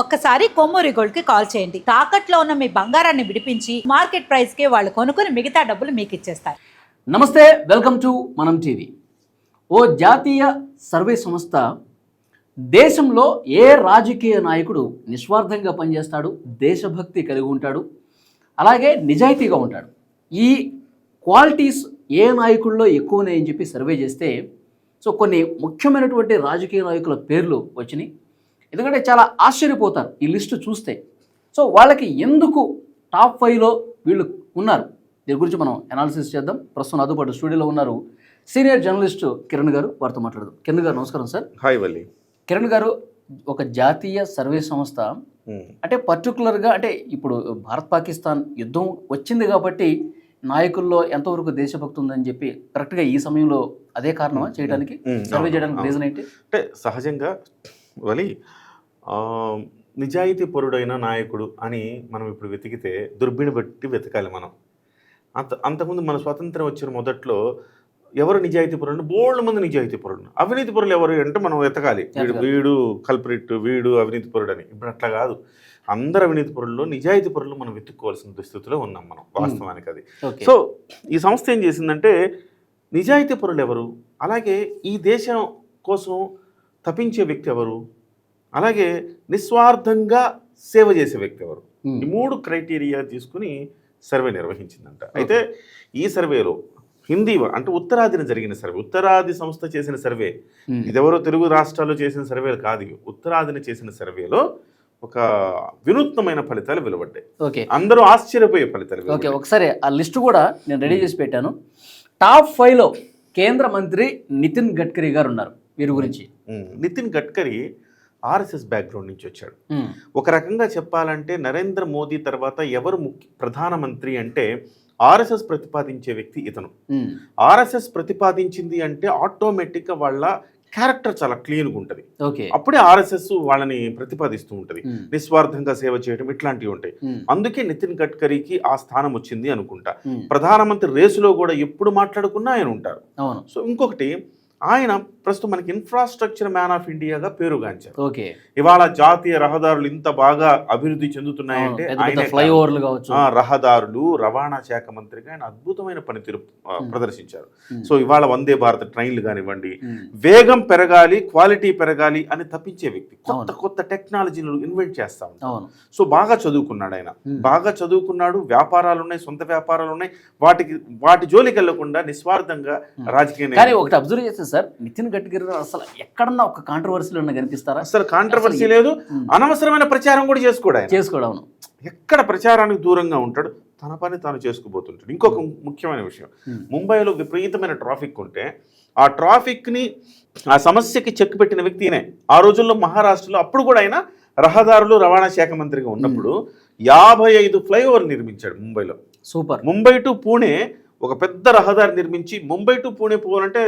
ఒక్కసారి కొమ్మూరి గోల్డ్కి కాల్ చేయండి. తాకట్లో ఉన్న మీ బంగారాన్ని విడిపించి మార్కెట్ ప్రైస్కి వాళ్ళు కొనుక్కుని మిగతా డబ్బులు మీకు ఇచ్చేస్తారు. నమస్తే వెల్కమ్ టు మనం టీవీ. ఓ జాతీయ సర్వే సంస్థ దేశంలో ఏ రాజకీయ నాయకుడు నిస్వార్థంగా పనిచేస్తాడు దేశభక్తి కలిగి ఉంటాడు అలాగే నిజాయితీగా ఉంటాడు. ఈ క్వాలిటీస్ ఏ నాయకుల్లో ఎక్కువ అని చెప్పి సర్వే చేస్తే సో కొన్ని ముఖ్యమైనటువంటి రాజకీయ నాయకుల పేర్లు వచ్చినాయి. ఎందుకంటే చాలా ఆశ్చర్యపోతారు ఈ లిస్టు చూస్తే. సో వాళ్ళకి ఎందుకు టాప్ ఫైవ్లో వీళ్ళు ఉన్నారు? దీని గురించి మనం అనాలిసిస్ చేద్దాం. ప్రస్తుతం నాతో పాటు స్టూడియోలో ఉన్నారు సీనియర్ జర్నలిస్టు కిరణ్ గారు. వారితో మాట్లాడదాం. కిరణ్ గారు నమస్కారం సార్. హాయ్ వల్లి. కిరణ్ గారు ఒక జాతీయ సర్వే సంస్థ. అంటే పర్టికులర్గా అంటే ఇప్పుడు భారత్ పాకిస్తాన్ యుద్ధం వచ్చింది కాబట్టి నాయకుల్లో ఎంతవరకు దేశభక్తి ఉందని చెప్పి కరెక్ట్గా ఈ సమయంలో అదే కారణమా చేయడానికి. సర్వే చేయడానికి. రీజన్ ఏంటి? అంటే సహజంగా వలి నిజాయితీ పరుడైన నాయకుడు అని మనం ఇప్పుడు వెతికితే దుర్బిణి బట్టి వెతకాలి మనం. అంత అంతకుముందు మన స్వాతంత్రం వచ్చిన మొదట్లో ఎవరు నిజాయితీ పరుడు బోల్డ్ మంది నిజాయితీ పరుడు అవినీతి పరులు ఎవరు అంటే మనం వెతకాలి. వీడు. వీడు కల్పరిట్ వీడు అవినీతి పరుడు అని ఇప్పుడు అట్లా కాదు. అందరు అవినీతి పరుల్లో నిజాయితీ పరులు మనం వెతుక్కోవాల్సిన దుస్థితిలో ఉన్నాం మనం వాస్తవానికి అది. సో ఈ సంస్థ ఏం చేసిందంటే నిజాయితీ పరులు ఎవరు? అలాగే ఈ దేశం కోసం తపించే వ్యక్తి ఎవరు? అలాగే నిస్వార్థంగా సేవ చేసే వ్యక్తి ఎవరు. ఈ మూడు క్రైటీరియా తీసుకుని సర్వే నిర్వహించిందంట. అయితే ఈ సర్వేలో హిందీ అంటే ఉత్తరాదిన జరిగిన సర్వే ఉత్తరాది సంస్థ చేసిన సర్వే. ఇదెవరో తెలుగు రాష్ట్రాల్లో చేసిన సర్వేలు కాదు. ఉత్తరాదిన చేసిన సర్వేలో ఒక వినూత్నమైన ఫలితాలు వెలువడ్డాయి. ఓకే. అందరూ ఆశ్చర్యపోయే ఫలితాలు ఓకే. ఒకసారి ఆ లిస్ట్ కూడా నేను రెడీ చేసి పెట్టాను. టాప్ ఫైవ్లో కేంద్ర మంత్రి నితిన్ గడ్కరీ గారు ఉన్నారు. వీరి గురించి. నితిన్ గడ్కరీ ఆర్ఎస్ఎస్ బ్యాక్గ్రౌండ్ నుంచి వచ్చాడు. ఒక రకంగా చెప్పాలంటే నరేంద్ర మోదీ తర్వాత ఎవరు ముఖ్య ప్రధానమంత్రి అంటే ఆర్ఎస్ఎస్ ప్రతిపాదించే వ్యక్తి ఇతను. ఆర్ఎస్ఎస్ ప్రతిపాదించింది అంటే ఆటోమేటిక్గా వాళ్ళ క్యారెక్టర్ చాలా క్లీన్గా ఉంటుంది. ఓకే. అప్పుడే ఆర్ఎస్ఎస్ వాళ్ళని ప్రతిపాదిస్తూ ఉంటుంది. నిస్వార్థంగా సేవ చేయడం ఇట్లాంటివి ఉంటాయి. అందుకే నితిన్ గడ్కరీకి ఆ స్థానం వచ్చింది అనుకుంటా. ప్రధానమంత్రి రేసులో కూడా ఎప్పుడు మాట్లాడుకున్నా ఆయన ఉంటారు. సో ఇంకొకటి ఆయన ప్రస్తుతం మనకి ఇన్ఫ్రాస్ట్రక్చర్ మ్యాన్ ఆఫ్ ఇండియాగా పేరుగాంచారు ఓకే ఇవాళ జాతీయ రహదారులు ఇంత బాగా అభివృద్ధి చెందుతున్నాయంటే ఫ్లైఓవర్లు కావచ్చు రహదారులు రవాణా శాఖ మంత్రిగా ఆయన అద్భుతమైన పనితీరు. ప్రదర్శించారు. సో ఇవాళ వందే భారత్ ట్రైన్లు కానివ్వండి. వేగం పెరగాలి క్వాలిటీ పెరగాలి అని తప్పించే వ్యక్తి కొత్త. కొత్త టెక్నాలజీలు ఇన్వెంట్ చేస్తా ఉంటారు సో బాగా చదువుకున్నాడు ఆయన. బాగా చదువుకున్నాడు వ్యాపారాలు ఉన్నాయి సొంత వ్యాపారాలు ఉన్నాయి వాటికి వాటి జోలికి వెళ్ళకుండా నిస్వార్థంగా. రాజకీయ కానీ ఒకటి అబ్జర్వ్ చేస్తే సార్. నితిన్ గడ్కరీ అసలు ఎక్కడన్నా ఒక కాంట్రవర్సీలో ఉన్న కనిపిస్తారా? అసలు కాంట్రవర్సీ లేదు. అనవసరమైన ప్రచారం కూడా చేసుకోవడం అవును. ఎక్కడ ప్రచారానికి దూరంగా ఉంటాడు? తన పని తాను చేసుకుపోతుంటాడు. ఇంకొక ముఖ్యమైన విషయం. ముంబైలో విపరీతమైన ట్రాఫిక్ ఉంటే ఆ ట్రాఫిక్ని ఆ సమస్యకి చెక్ పెట్టిన వ్యక్తినే ఆ రోజుల్లో మహారాష్ట్రలో అప్పుడు కూడా ఆయన రహదారులు రవాణా శాఖ మంత్రిగా ఉన్నప్పుడు యాభై ఐదు ఫ్లైఓవర్ నిర్మించాడు ముంబైలో. సూపర్. ముంబై టు పూణే ఒక పెద్ద రహదారి నిర్మించి ముంబై టు పూణే పోవాలంటే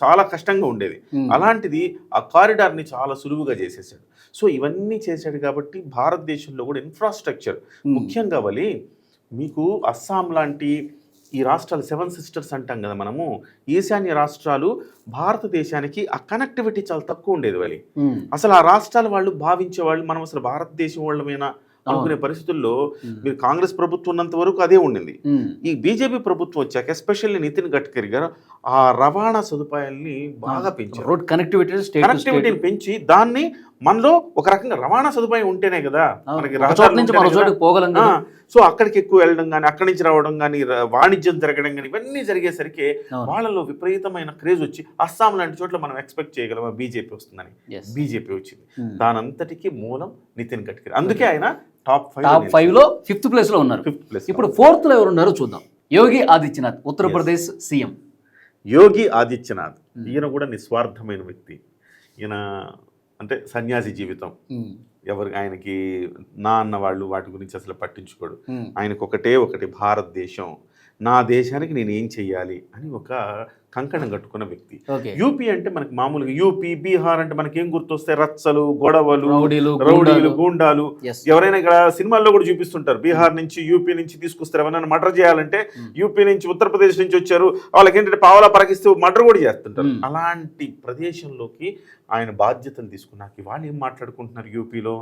చాలా కష్టంగా ఉండేది. అలాంటిది ఆ కారిడార్ని చాలా సులువుగా చేసేసాడు సో ఇవన్నీ చేశాడు కాబట్టి భారతదేశంలో కూడా ఇన్ఫ్రాస్ట్రక్చర్. ముఖ్యంగా వలి మీకు అస్సాం లాంటి ఈ రాష్ట్రాలు సెవెన్ సిస్టర్స్ అంటాం కదా మనము ఈశాన్య రాష్ట్రాలు భారతదేశానికి ఆ కనెక్టివిటీ చాలా తక్కువ ఉండేది వలి మ్మ్. అసలు ఆ రాష్ట్రాల వాళ్ళు భావించే వాళ్ళు మనం అసలు భారతదేశం వాళ్ళమేనా అనుకునే పరిస్థితుల్లో. మీరు కాంగ్రెస్ ప్రభుత్వం ఉన్నంత వరకు అదే ఉండింది. ఈ బీజేపీ ప్రభుత్వం వచ్చాక ఎస్పెషల్లీ నితిన్ గడ్కరీ గారు ఆ రవాణా సదుపాయాల్ని బాగా పెంచారు రోడ్ కనెక్టివిటీ కనెక్టివిటీని. పెంచి దాన్ని మనలో ఒక రకంగా రవాణా సదుపాయం ఉంటేనే కదా. మనకి. సో అక్కడికి ఎక్కువ వెళ్ళడం కానీ అక్కడి నుంచి రావడం కానీ వాణిజ్యం జరగడం కానీ ఇవన్నీ జరిగేసరికి. వాళ్ళలో విపరీతమైన క్రేజ్ వచ్చి అస్సాం లాంటి చోట్ల మనం ఎక్స్పెక్ట్ చేయగలమా బీజేపీ వస్తుందని. బీజేపీ వచ్చింది. దానంతటికి మూలం నితిన్ గడ్కరీ అందుకే ఆయన టాప్ టాప్ ఫైవ్లో ఫిఫ్త్ ప్లేస్లో ఉన్నారు. ఫిఫ్త్ ప్లేస్ ఇప్పుడు ఫోర్త్లో ఎవరు ఉన్నారో చూద్దాం. యోగి ఆదిత్యనాథ్ ఉత్తరప్రదేశ్ సీఎం. యోగి ఆదిత్యనాథ్ Hmm. ఈయన కూడా నిస్వార్థమైన వ్యక్తి. ఈయన అంటే సన్యాసి జీవితం. ఎవరు ఆయనకి నా అన్న వాళ్ళు వాటి గురించి అసలు పట్టించుకోడు. ఆయనకు ఒకటే ఒకటి భారతదేశం. నా దేశానికి నేను ఏం చెయ్యాలి అని ఒక కంకణం కట్టుకున్న వ్యక్తి. యూపీ అంటే మనకి మామూలుగా యూపీ బీహార్ అంటే మనకి ఏం గుర్తొస్తాయి? రచ్చలు గొడవలు రౌడీలు గూండాలు. ఎవరైనా ఇక్కడ సినిమాల్లో కూడా చూపిస్తుంటారు. బీహార్ నుంచి యూపీ నుంచి తీసుకొస్తారు. ఎవరైనా మర్డర్ చేయాలంటే Hmm. యూపీ నుంచి ఉత్తరప్రదేశ్ నుంచి వచ్చారు. వాళ్ళకి ఏంటంటే పావలా పరకిస్తూ మర్డర్ కూడా చేస్తుంటారు. Hmm. అలాంటి ప్రదేశంలోకి ఆయన బాధ్యతలు తీసుకున్నాక వాళ్ళు ఏం మాట్లాడుకుంటున్నారు యూపీలో?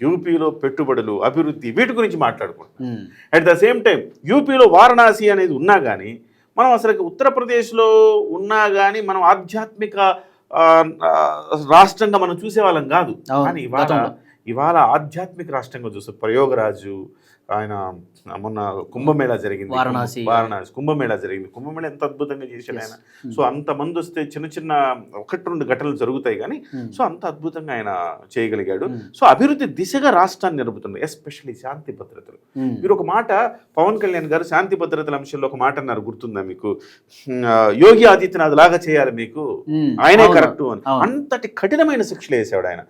యూపీలో పెట్టుబడులు అభివృద్ధి వీటి గురించి మాట్లాడుకుంటాం అట్ ద సేమ్ టైం యూపీలో వారణాసి అనేది ఉన్నా కానీ మనం అసలు ఉత్తరప్రదేశ్లో ఉన్నా కానీ మనం ఆధ్యాత్మిక రాష్ట్రంగా మనం చూసేవాళ్ళం కాదు. కానీ ఇవాళ. ఇవాళ ఆధ్యాత్మిక రాష్ట్రంగా చూస్తాం ప్రయోగరాజు ఆయన మొన్న కుంభమేళా జరిగింది. వారణాసి. వారణాసి. కుంభమేళా జరిగింది. కుంభమేళా ఎంత అద్భుతంగా చేశాడు ఆయన. Hmm. సో అంత మంది వస్తే చిన్న చిన్న ఒకటి రెండు ఘటనలు జరుగుతాయి కానీ ఉమ్, సో అంత అద్భుతంగా ఆయన చేయగలిగాడు. ఉమ్, సో అభివృద్ధి దిశగా రాష్ట్రాన్ని నిలుపుతుంది ఎస్పెషల్లీ శాంతి భద్రతలు. మీరు ఒక మాట పవన్ కళ్యాణ్ గారు శాంతి భద్రతల అంశంలో ఒక మాట అన్నారు గుర్తుందా మీకు? యోగి ఆదిత్యనాథ్ లాగా చేయాలి మీకు. ఆయనే కరెక్ట్ అని. అంతటి కఠినమైన శిక్షలు వేసాడు ఆయన.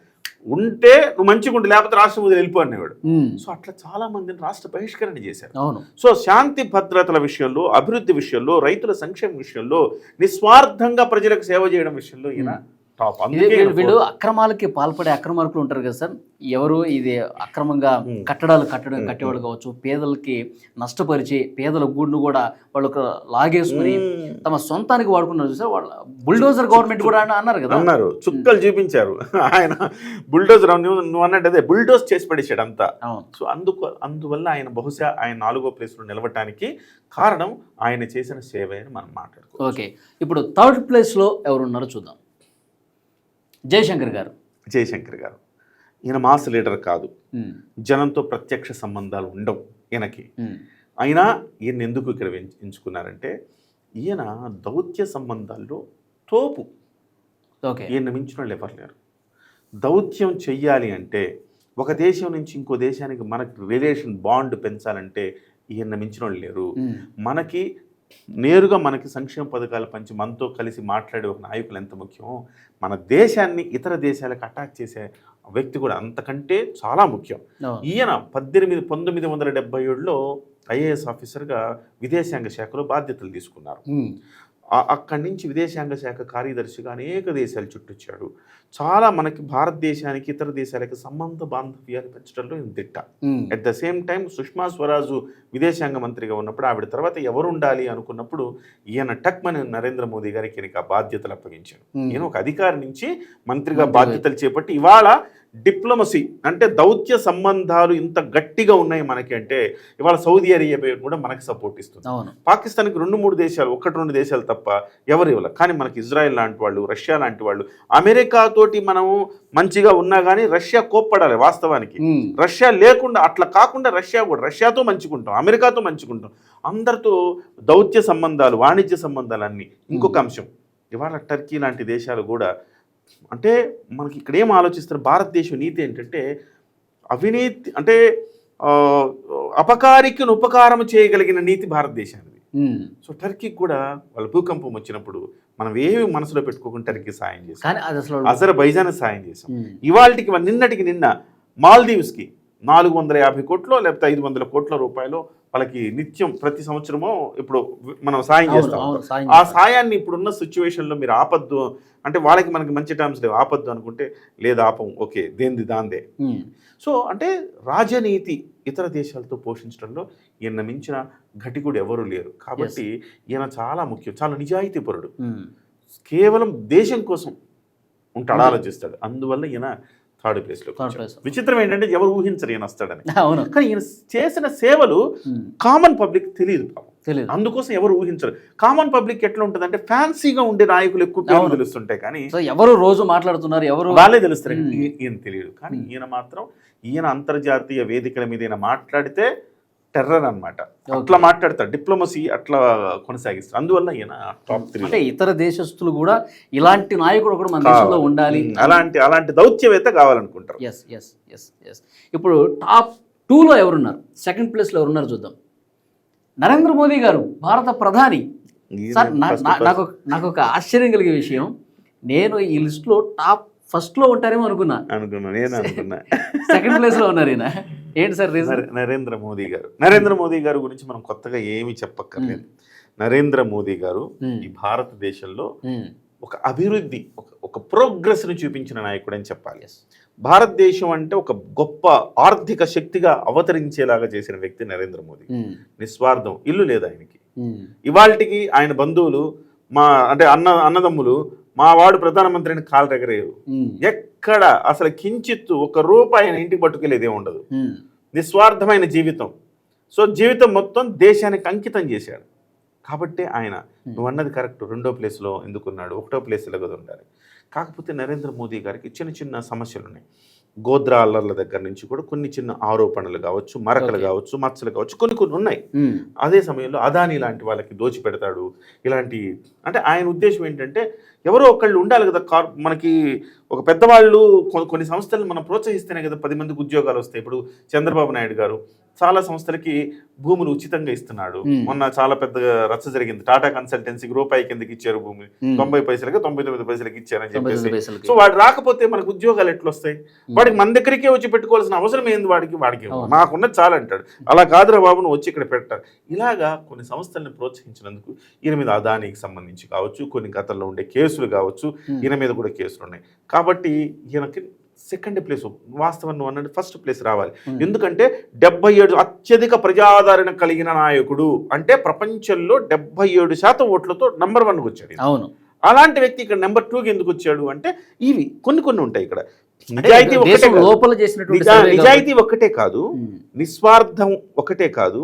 ఉంటే నువ్వు మంచిగా ఉండి లేకపోతే రాష్ట్రం వదిలి వెళ్ళిపో అనేవాడు. ఉమ్, సో అట్లా చాలా మందిని రాష్ట్ర బహిష్కరణ చేశారు. అవును. సో శాంతి భద్రతల విషయంలో అభివృద్ధి విషయంలో రైతుల సంక్షేమ విషయంలో నిస్వార్థంగా ప్రజలకు సేవ చేయడం విషయంలో ఈయన టాప్. వీళ్ళు వీళ్ళు అక్రమాలకి పాల్పడే అక్రమార్కులు ఉంటారు కదా సార్. ఎవరు ఇది అక్రమంగా. కట్టడాలు కట్టడం కట్టేవాళ్ళు కావచ్చు పేదలకి నష్టపరిచి పేదల గూడును కూడా వాళ్ళకు లాగేసుకుని. తమ సొంతానికి వాడుకున్నారు సార్ వాళ్ళ బుల్డోజర్ గవర్నమెంట్ కూడా అన్న- అన్నారు కదా? అన్నారు. చుక్కలు చూపించారు. ఆయన బుల్డోజర్ నువ్వు అన్నట్టు అదే బుల్డోజ్ చేసి పడేసాడు అంతా. సో అందుకు అందువల్ల ఆయన బహుశా ఆయన నాలుగో ప్లేస్లో నిలవటానికి కారణం ఆయన చేసిన సేవ అని మనం మాట్లాడుకోవచ్చు. ఓకే. ఇప్పుడు థర్డ్ ప్లేస్లో ఎవరు ఉన్నారో చూద్దాం. జయశంకర్ గారు. జయశంకర్ గారు. ఈయన మాస్ లీడర్ కాదు. జనంతో ప్రత్యక్ష సంబంధాలు ఉండవు ఈయనకి. అయినా ఈయన ఎందుకు ఇక్కడ ఎంచు- ఎంచుకున్నారంటే ఈయన దౌత్య సంబంధాల్లో తోపు. ఓకే. ఈయన మించిన వాళ్ళు ఎవరు లేరు. దౌత్యం చెయ్యాలి అంటే ఒక దేశం నుంచి ఇంకో దేశానికి మనకి రిలేషన్ బాండ్ పెంచాలంటే ఈయన మించిన వాళ్ళు లేరు. మనకి నేరుగా మనకి సంక్షేమ పథకాలు పంచి మనతో కలిసి మాట్లాడే ఒక నాయకులు ఎంత ముఖ్యమో మన దేశాన్ని ఇతర దేశాలకు అటాక్ చేసే వ్యక్తి కూడా అంతకంటే చాలా ముఖ్యం. ఈయన పద్దెనిమిది పంతొమ్మిది వందల డెబ్బై ఏడులో ఐఏఎస్ ఆఫీసర్గా విదేశాంగ శాఖలో బాధ్యతలు తీసుకున్నారు. అక్కడి నుంచి విదేశాంగ శాఖ కార్యదర్శిగా అనేక దేశాలు చుట్టొచ్చాడు. చాలా మనకి భారతదేశానికి ఇతర దేశాలకి సంబంధ బాంధవ్యాలు పెంచడంలో దిట్ట. At the same time Sushma Swaraj విదేశాంగ మంత్రిగా ఉన్నప్పుడు ఆవిడ తర్వాత ఎవరు ఉండాలి అనుకున్నప్పుడు ఈయన టక్మని నరేంద్ర మోదీ గారికి ఈయనకి ఆ బాధ్యతలు అప్పగించారు ఉమ్, ఈయన ఒక అధికారి నుంచి మంత్రిగా. బాధ్యతలు చేపట్టి ఇవాళ డిప్లొమసీ అంటే దౌత్య సంబంధాలు ఇంత గట్టిగా ఉన్నాయి మనకి అంటే ఇవాళ సౌదీ అరేబియా కూడా మనకి సపోర్ట్ ఇస్తుంది. పాకిస్తాన్కి రెండు మూడు దేశాలు ఒకటి రెండు దేశాలు తప్ప ఎవరు ఇవ్వాలి. కానీ మనకి ఇజ్రాయెల్ లాంటి వాళ్ళు రష్యా లాంటి వాళ్ళు అమెరికా తోటి మనము మంచిగా ఉన్నా కానీ రష్యా కోప్పడాలి వాస్తవానికి. రష్యా లేకుండా అట్లా కాకుండా రష్యా కూడా రష్యాతో మంచుకుంటాం అమెరికాతో మంచుకుంటాం. అందరితో దౌత్య సంబంధాలు వాణిజ్య సంబంధాలు అన్నీ ఇంకొక అంశం ఇవాళ టర్కీ లాంటి దేశాలు కూడా అంటే మనకి ఇక్కడ ఏం ఆలోచిస్తారు? భారతదేశం నీతి ఏంటంటే అవినీతి అంటే అపకారికి ఉపకారం చేయగలిగిన నీతి భారతదేశానికి. సో టర్కీకి కూడా వాళ్ళ భూకంపం వచ్చినప్పుడు మనం ఏమి మనసులో పెట్టుకోకుండా టర్కీ సాయం చేసాం కానీ అది అసలు అజర్బైజాన్ సాయం చేసాం ఉమ్, ఇవాళకి నిన్నటికి నిన్న మాల్దీవ్స్కి నాలుగు వందల యాభై కోట్లు లేకపోతే ఐదు వందల కోట్ల రూపాయలు వాళ్ళకి నిత్యం ప్రతి సంవత్సరము ఇప్పుడు మనం సాయం చేస్తాం. ఆ. సాయాన్ని ఇప్పుడున్న సిచ్యువేషన్లో మీరు ఆపద్దు అంటే వాళ్ళకి మనకి మంచి టర్మ్స్ లేవు. ఆపద్దు అనుకుంటే లేదు ఆపం ఓకే దేంది. దాందే సో అంటే రాజనీతి ఇతర దేశాలతో పోషించడంలో ఈయన మించిన ఘటికుడు ఎవరు లేరు. కాబట్టి ఈయన చాలా ముఖ్యం చాలా నిజాయితీపరుడు. కేవలం దేశం కోసం ఉంటాడు ఆలోచిస్తాడు. అందువల్ల ఈయన థర్డ్ ప్లేస్లో. విచిత్రం ఏంటంటే ఎవరు ఊహించరు ఈయన వస్తాడని. అవును. కానీ ఈయన చేసిన సేవలు కామన్ పబ్లిక్ తెలియదు పాపం. తెలియదు. అందుకోసం ఎవరు ఊహించరు. కామన్ పబ్లిక్ ఎట్లా ఉంటుంది అంటే ఫ్యాన్సీగా ఉండే నాయకులు ఎక్కువ. తెలుస్తుంటాయి కానీ ఎవరు రోజు మాట్లాడుతున్నారు ఎవరు వాళ్ళే తెలుస్తారు. ఈయన తెలియదు. కానీ. ఈయన మాత్రం ఈయన అంతర్జాతీయ వేదికల మీద ఈయన మాట్లాడితే టెర్రర్ అన్నమాట అట్లా మాట్లాడతాడు. డిప్లొమసీ అట్లా కొనసాగిస్తాడు. అందువల్ల ఈయన టాప్ త్రీ. అంటే ఇతర దేశస్తులు కూడా ఇలాంటి నాయకుడు కూడా మన దేశంలో ఉండాలి. అలాంటి అలాంటి దౌత్యవేత్త కావాలనుకుంటారు. ఎస్ ఎస్ ఎస్ ఎస్ ఇప్పుడు టాప్ టూలో ఎవరున్నారు? సెకండ్ ప్లేస్లో ఎవరున్నారు చూద్దాం. నరేంద్ర మోదీ గారు భారత ప్రధాని. సార్. నాకు నాకు ఒక ఆశ్చర్యం కలిగే విషయం. నేను ఈ లిస్ట్లో టాప్ ఫస్ట్లో ఉంటారేమో అనుకున్నా. అనుకున్నా నేను అనుకున్నా. సెకండ్ ప్లేస్లో ఉన్నారు ఈయన. ఏంటి సార్ రీజన్ నరేంద్ర మోదీ గారు. నరేంద్ర మోదీ గారు గురించి మనం కొత్తగా ఏమీ చెప్పక్కర్లేదు. నరేంద్ర మోదీ గారు ఈ భారతదేశంలో ఒక అభివృద్ధి ఒక ఒక ప్రోగ్రెస్ను చూపించిన నాయకుడు అని చెప్పాలి. భారతదేశం అంటే ఒక గొప్ప ఆర్థిక శక్తిగా అవతరించేలాగా చేసిన వ్యక్తి నరేంద్ర మోదీ. నిస్వార్థం. ఇల్లు లేదు ఆయనకి. ఇవాళకి ఆయన బంధువులు మా అంటే అన్న అన్నదమ్ములు మా వాడు ప్రధానమంత్రిని కాలు ఉమ్, ఎక్కడ అసలు కించిత్తు ఒక రూపాయి ఆయన ఇంటికి పట్టుకెళ్ళేదే ఉండదు. నిస్వార్థమైన జీవితం. సో జీవితం మొత్తం దేశానికి అంకితం చేశాడు. కాబట్టి ఆయన నువ్వు అన్నది కరెక్ట్. రెండో ప్లేస్లో ఎందుకున్నాడు? ఒకటో ప్లేస్లో కదా ఉండాలి. కాకపోతే నరేంద్ర మోదీ గారికి చిన్న చిన్న సమస్యలు ఉన్నాయి. గోద్రా అల్లర్ల దగ్గర నుంచి కూడా కొన్ని చిన్న ఆరోపణలు కావచ్చు మరకలు. కావచ్చు మచ్చలు కావచ్చు కొన్ని కొన్ని ఉన్నాయి. అదే సమయంలో అదాని లాంటి వాళ్ళకి దోచి పెడతాడు ఇలాంటి అంటే ఆయన ఉద్దేశం ఏంటంటే ఎవరో ఒకళ్ళు ఉండాలి కదా కార్ మనకి ఒక పెద్దవాళ్ళు కొన్ని సంస్థలను మనం ప్రోత్సహిస్తేనే కదా పది మందికి ఉద్యోగాలు వస్తాయి. ఇప్పుడు చంద్రబాబు నాయుడు గారు చాలా సంస్థలకి భూములు ఉచితంగా ఇస్తున్నాడు. మొన్న చాలా పెద్ద రచ్చ జరిగింది. టాటా కన్సల్టెన్సీకి రూపాయి కిందకి ఇచ్చారు భూమి. తొంభై పైసలకి తొంభై తొమ్మిది పైసలకి ఇచ్చారని చెప్పేసి. సో వాడు రాకపోతే మనకు ఉద్యోగాలు ఎట్లా వస్తాయి వాడికి మన దగ్గరికే వచ్చి పెట్టుకోవాల్సిన అవసరం ఏంది వాడికి? వాడికి అవును. నాకున్నది చాలా అంటాడు. అలా కాదురా బాబు నువ్వు వచ్చి ఇక్కడ పెట్టారు ఇలాగా కొన్ని సంస్థల్ని ప్రోత్సహించినందుకు ఈయన మీద అదానికి సంబంధించి కావచ్చు కొన్ని గతంలో ఉండే కేసులు కావచ్చు. ఈయన మీద కూడా కేసులు ఉన్నాయి కాబట్టి ఈయనకి సెకండ్ ప్లేస్ వాస్తవం నువ్వు అన్నట్టు ఫస్ట్ ప్లేస్ రావాలి. ఎందుకంటే డెబ్బై ఏడు అత్యధిక ప్రజాదరణ కలిగిన నాయకుడు అంటే ప్రపంచంలో డెబ్బై ఏడు శాతం ఓట్లతో నంబర్ వన్కి వచ్చాడు. అవును అలాంటి వ్యక్తి ఇక్కడ నెంబర్ టూకి ఎందుకు వచ్చాడు అంటే ఇవి కొన్ని కొన్ని ఉంటాయి ఇక్కడ నిజాయితీ. లోపల చేసినటువంటి సర్వే నిజాయితీ ఒక్కటే కాదు నిస్వార్థం ఒకటే కాదు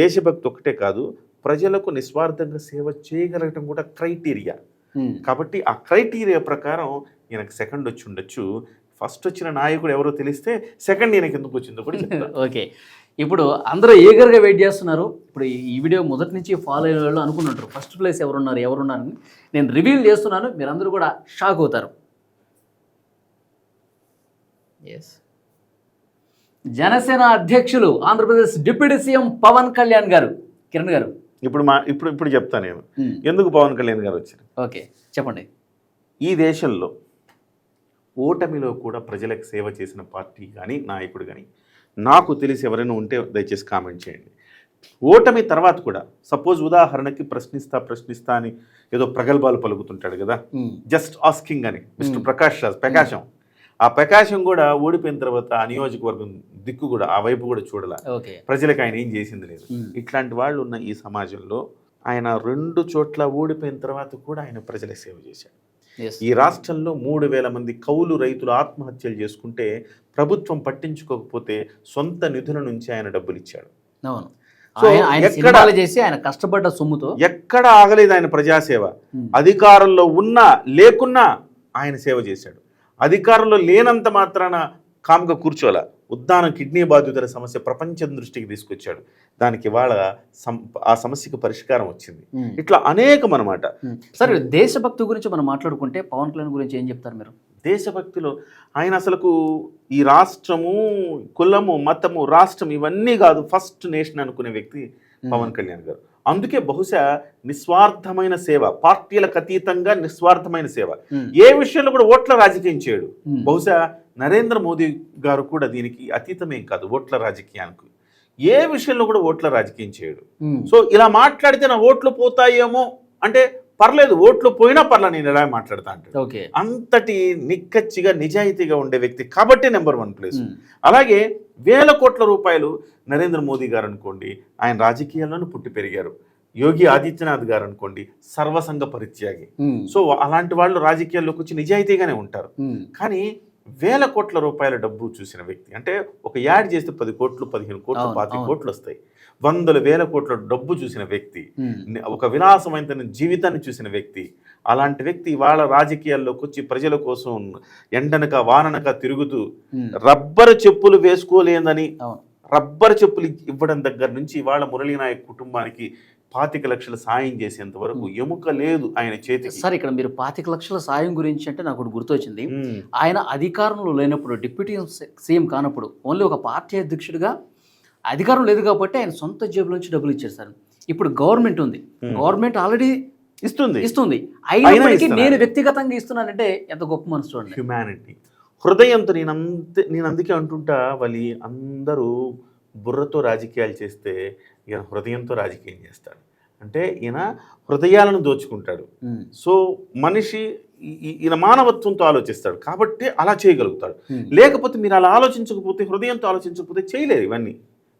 దేశభక్తి ఒకటే కాదు ప్రజలకు నిస్వార్థంగా సేవ చేయగలగటం కూడా క్రైటీరియా. కాబట్టి ఆ క్రైటీరియా ప్రకారం ఈయనకు సెకండ్ వచ్చి ఉండొచ్చు. ఫస్ట్ వచ్చిన నాయకుడు ఎవరో తెలిస్తే సెకండ్ ఈయనకి ఎందుకు వచ్చిందో కూడా ఓకే. ఇప్పుడు అందరూ ఈగర్గా వెయిట్ చేస్తున్నారు. ఇప్పుడు ఈ- వీడియో మొదటి నుంచి ఫాలో అయిన వాళ్ళు అనుకుంటుంటారు. ఫస్ట్ ప్లేస్ ఎవరున్నారు ఎవరున్నారు అని. నేను రివీల్ చేస్తున్నాను. మీరందరూ కూడా షాక్ అవుతారు. ఎస్ జనసేన అధ్యక్షులు ఆంధ్రప్రదేశ్ డిప్యూటీ సీఎం పవన్ కళ్యాణ్ గారు కిరణ్ గారు. ఇప్పుడు మా ఇప్పుడు ఇప్పుడు చెప్తా నేను. ఎందుకు పవన్ కళ్యాణ్ గారు వచ్చారు ఓకే చెప్పండి. ఈ దేశంలో ఓటమిలో కూడా ప్రజలకు సేవ చేసిన పార్టీ కానీ నాయకుడు కానీ నాకు తెలిసి ఎవరైనా ఉంటే దయచేసి కామెంట్ చేయండి. ఓటమి తర్వాత కూడా సపోజ్ ఉదాహరణకి ప్రశ్నిస్తా ప్రశ్నిస్తా అని ఏదో ప్రగల్భాలు పలుకుతుంటాడు కదా. జస్ట్ ఆస్కింగ్ అని మిస్టర్. ప్రకాష్ రాజ్ ప్రకాశం. ఆ ప్రకాశం కూడా ఓడిపోయిన తర్వాత ఆ నియోజకవర్గం దిక్కు కూడా ఆ వైపు కూడా చూడాల. ప్రజలకు ఆయన ఏం చేసింది లేదు. ఇట్లాంటి వాళ్ళు ఉన్న ఈ సమాజంలో ఆయన రెండు చోట్ల ఓడిపోయిన తర్వాత కూడా ఆయన ప్రజలకు సేవ చేశాడు. ఈ రాష్ట్రంలో మూడు వేల మంది కౌలు రైతులు ఆత్మహత్యలు చేసుకుంటే ప్రభుత్వం పట్టించుకోకపోతే సొంత నిధుల నుంచి ఆయన డబ్బులు ఇచ్చాడు. అవును. చేసి ఆయన కష్టపడ్డ సొమ్ముతో ఎక్కడ ఆగలేదు ఆయన ప్రజాసేవ. అధికారంలో ఉన్నా లేకున్నా ఆయన సేవ చేశాడు. అధికారంలో లేనంత మాత్రాన కామ్గా కూర్చోలా ఉద్దానం కిడ్నీ బాధితుల సమస్య ప్రపంచం దృష్టికి తీసుకొచ్చాడు. దానికి ఇవాళ సం ఆ సమస్యకు పరిష్కారం వచ్చింది. ఇట్లా అనేకం అనమాట. సరే దేశభక్తి గురించి మనం మాట్లాడుకుంటే పవన్ కళ్యాణ్ గురించి ఏం చెప్తారు మీరు? దేశభక్తిలో ఆయన అసలుకు ఈ రాష్ట్రము కులము మతము రాష్ట్రం ఇవన్నీ కాదు ఫస్ట్ నేషన్ అనుకునే వ్యక్తి పవన్ కళ్యాణ్ గారు. అందుకే బహుశా నిస్వార్థమైన సేవ పార్టీలకు అతీతంగా నిస్వార్థమైన సేవ. ఏ విషయంలో కూడా ఓట్ల రాజకీయం చేయడు. బహుశా నరేంద్ర మోదీ గారు కూడా దీనికి అతీతమేం కాదు ఓట్ల రాజకీయానికి. ఏ విషయంలో కూడా ఓట్ల రాజకీయం చేయడు. సో ఇలా మాట్లాడితే నా ఓట్లు పోతాయేమో అంటే పర్లేదు ఓట్లు పోయినా పర్లే నేను ఇలా మాట్లాడతా అంటాడు. ఓకే. అంతటి నిక్కచ్చిగా నిజాయితీగా ఉండే వ్యక్తి కాబట్టి నెంబర్ వన్ ప్లేస్. అలాగే వేల కోట్ల రూపాయలు నరేంద్ర మోదీ గారు అనుకోండి ఆయన రాజకీయాల్లోనూ పుట్టి పెరిగారు. యోగి ఆదిత్యనాథ్ గారు అనుకోండి సర్వసంగ పరిత్యాగి. సో అలాంటి వాళ్ళు రాజకీయాల్లోకి వచ్చి నిజాయితీగానే ఉంటారు. కానీ వేల కోట్ల రూపాయల డబ్బు చూసిన వ్యక్తి అంటే ఒక యాడ్ చేస్తే పది కోట్లు పదిహేను కోట్లు పాతి. కోట్లు వస్తాయి. వందల వేల కోట్ల డబ్బు చూసిన వ్యక్తి ఒక విలాసమైన జీవితాన్ని చూసిన వ్యక్తి అలాంటి వ్యక్తి వాళ్ళ రాజకీయాల్లోకి వచ్చి ప్రజల కోసం ఎండనక వాననక తిరుగుతూ రబ్బరు చెప్పులు వేసుకోలేదని రబ్బరు చెప్పులు ఇవ్వడం దగ్గర నుంచి ఇవాళ మురళీ నాయక్ కుటుంబానికి పాతిక లక్షల సాయం చేసేంత వరకు ఎముక లేదు ఆయన చేతికి. సార్ ఇక్కడ మీరు పాతిక లక్షల సాయం గురించి అంటే నాకు ఒకటి గుర్తొచ్చింది. ఆయన అధికారంలో లేనప్పుడు డిప్యూటీ సీఎం కానప్పుడు ఓన్లీ ఒక పార్టీ అధ్యక్షుడిగా అధికారం లేదు కాబట్టి ఆయన సొంత జేబుల నుంచి డబ్బులు ఇచ్చారు సార్. ఇప్పుడు గవర్నమెంట్ ఉంది. గవర్నమెంట్ ఆల్రెడీ ఇస్తుంది. ఇస్తుంది. అయినప్పటికీ. నేను వ్యక్తిగతంగా ఇస్తున్నానంటే ఎంత గొప్ప మనసు చూడండి హ్యుమానిటీ హృదయంతో నేను అంతే నేను అందుకే అంటుంటా వాళ్ళి అందరూ బుర్రతో రాజకీయాలు చేస్తే ఈయన హృదయంతో రాజకీయం చేస్తాడు. అంటే ఈయన హృదయాలను దోచుకుంటాడు. సో మనిషి ఈయన మానవత్వంతో ఆలోచిస్తాడు. కాబట్టి అలా చేయగలుగుతాడు. లేకపోతే మీరు అలా ఆలోచించకపోతే హృదయంతో ఆలోచించకపోతే చేయలేరు ఇవన్నీ.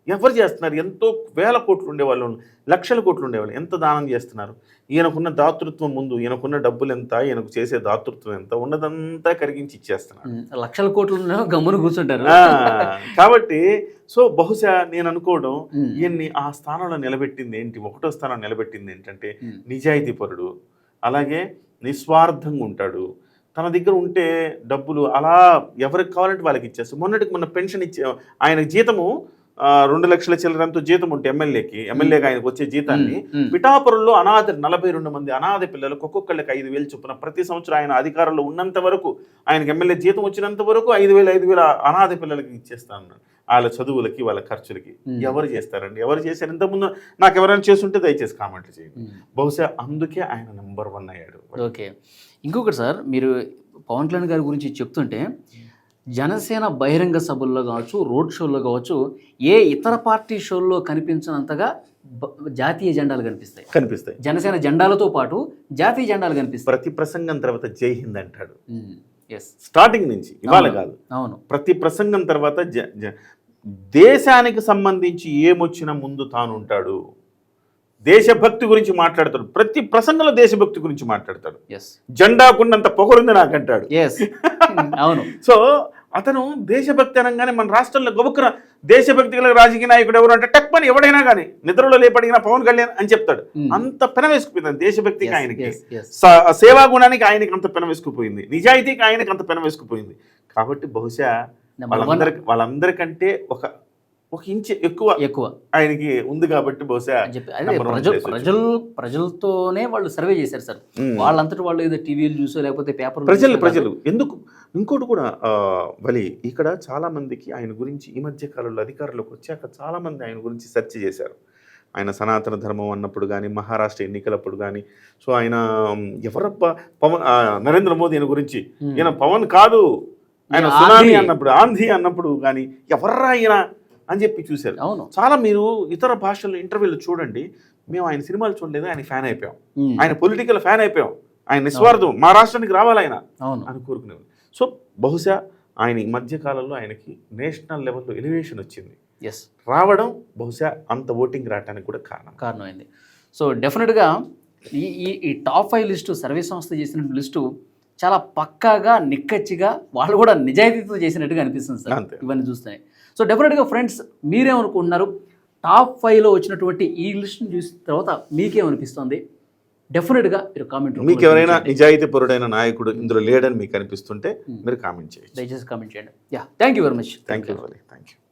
ఎవరు చేస్తున్నారు? ఎంతో వేల కోట్లు ఉండేవాళ్ళు లక్షల కోట్లు ఉండేవాళ్ళు. ఎంత దానం చేస్తున్నారు? ఈయనకున్న దాతృత్వం ముందు ఈయనకున్న డబ్బులు ఎంత ఈయనకు చేసే దాతృత్వం ఎంత ఉన్నదంతా కరిగించి ఇచ్చేస్తున్నారు. లక్షల కోట్లు ఉన్నా గమ్మున కూర్చుంటారు. కాబట్టి సో బహుశా నేను అనుకోవడం ఈయన్ని ఆ స్థానంలో నిలబెట్టింది ఏంటి? ఒకటో స్థానం నిలబెట్టింది ఏంటంటే నిజాయితీపరుడు అలాగే నిస్వార్థంగా ఉంటాడు. తన దగ్గర ఉంటే డబ్బులు అలా ఎవరికి కావాలంటే వాళ్ళకి ఇచ్చేస్తాడు మొన్నటికి మొన్న పెన్షన్ ఇచ్చే ఆయన జీతము రెండు లక్షల చిల్లరంతో జీతం ఉంటే ఎమ్మెల్యేకి ఎమ్మెల్యేగా ఆయనకు వచ్చే జీతాన్ని పిఠాపురంలో అనాథ నలభై రెండు మంది అనాథ పిల్లలకు ఒక్కొక్కళ్ళకి ఐదు వేలు చొప్పున ప్రతి సంవత్సరం ఆయన అధికారంలో ఉన్నంత వరకు ఆయనకి ఎమ్మెల్యే జీతం వచ్చినంత వరకు ఐదు వేలు ఐదు వేల అనాథ పిల్లలకి ఇచ్చేస్తాను వాళ్ళ చదువులకి వాళ్ళ ఖర్చులకి. ఎవరు చేస్తారండి? ఎవరు చేశారు? ఇంతకుముందు నాకు ఎవరైనా చేస్తుంటే దయచేసి కామెంట్లు చేయండి. బహుశా అందుకే ఆయన నెంబర్ వన్ అయ్యాడు. ఓకే. ఇంకొకటి సార్ మీరు పవన్ కళ్యాణ్ గారి గురించి చెప్తుంటే జనసేన బహిరంగ సభల్లో కావచ్చు రోడ్ షోల్లో కావచ్చు ఏ ఇతర పార్టీ షోల్లో కనిపించినంతగా జాతీయ జెండాలు కనిపిస్తాయి. కనిపిస్తాయి. జనసేన జెండాలతో పాటు జాతీయ జెండాలు కనిపిస్తాయి. ప్రతి ప్రసంగం తర్వాత జై హింద్ అంటాడు. ఎస్ స్టార్టింగ్ నుంచి ఇవాళ కాదు. అవును. ప్రతి ప్రసంగం తర్వాత దేశానికి సంబంధించి ఏమొచ్చినా ముందు తాను ఉంటాడు దేశభక్తి గురించి మాట్లాడతాడు. ప్రతి ప్రసంగంలో దేశభక్తి గురించి మాట్లాడతాడు. జెండాకున్నంత పొగరుంది నాకంటాడు. అవును. సో అతను దేశభక్తి అనగానే మన రాష్ట్రంలో గబుక్కున దేశభక్తి గల రాజకీయ నాయకుడు ఎవరు అంటే టక్మని ఎవడైనా కానీ నిద్రలో లేపడిగిన పవన్ కళ్యాణ్ అని చెప్తాడు. Hmm. అంత పెనవేసుకుపోయింది దేశభక్తికి Yes, ఆయనకి. సేవా గుణానికి ఆయనకి అంత పెనవేసుకుపోయింది. నిజాయితీకి ఆయనకి అంత పెనవేసుకుపోయింది. కాబట్టి బహుశా వాళ్ళందరి వాళ్ళందరికంటే ఒక ఒక ఇంచు ఎక్కువ ఎక్కువ. ఆయనకి ఉంది కాబట్టి బహుశా ప్రజలు ప్రజలు ప్రజలతోనే వాళ్ళు సర్వే చేశారు సార్. వాళ్ళంతటి వాళ్ళు ఏదో టీవీలు చూసో లేకపోతే పేపర్ ప్రజలు ప్రజలు. ఎందుకు? ఇంకోటి కూడా బలి ఇక్కడ చాలా మందికి ఆయన గురించి ఈ మధ్య కాలంలో అధికారులకు వచ్చాక చాలా మంది ఆయన గురించి సెర్చ్ చేశారు. ఆయన సనాతన ధర్మం అన్నప్పుడు కానీ మహారాష్ట్ర ఎన్నికలప్పుడు కానీ సో ఆయన ఎవరబ్బా? పవన్ నరేంద్ర మోదీ ఆయన గురించి. ఈయన పవన్ కాదు. ఆయన సునామీ. అన్నప్పుడు ఆంధీ అన్నప్పుడు కానీ ఎవర్రా ఈయన? అని చెప్పి చూశారు. అవును. చాలా మీరు ఇతర భాషల్లో ఇంటర్వ్యూలు చూడండి మేము ఆయన సినిమాలు చూడలేదు ఆయన ఫ్యాన్ అయిపోయాం. ఆయన పొలిటికల్ ఫ్యాన్ అయిపోయాం. ఆయన నిస్వార్థం మా రాష్ట్రానికి రావాలి ఆయన అవును. అని కోరుకునేవారు. సో బహుశా ఆయన ఈ మధ్య కాలంలో ఆయనకి నేషనల్ లెవెల్లో ఎలివేషన్ వచ్చింది. ఎస్ రావడం బహుశా అంత ఓటింగ్ రావడానికి కూడా కారణం. కారణమైంది. సో డెఫినెట్గా ఈ ఈ ఈ టాప్ ఫైవ్ లిస్టు సర్వీస్ సంస్థ చేసిన లిస్టు చాలా పక్కాగా నిక్కచ్చిగా వాళ్ళు కూడా నిజాయితీతో చేసినట్టుగా అనిపిస్తుంది సార్. ఇవన్నీ చూస్తే. సో డెఫినెట్గా ఫ్రెండ్స్ మీరేమనుకుంటున్నారు? టాప్ ఫైవ్లో వచ్చినటువంటి ఈ లిస్ట్ని చూసిన తర్వాత మీకేమనిపిస్తుంది? డెఫినెట్గా మీరు కామెంట్ మీకు ఎవరైనా నిజాయితీ పరుడైన నాయకుడు ఇందులో లేడని మీకు అనిపిస్తుంటే మీరు కామెంట్ చేయొచ్చు. దయచేసి కామెంట్ చేయండి. Yeah thank you very much thank you thank you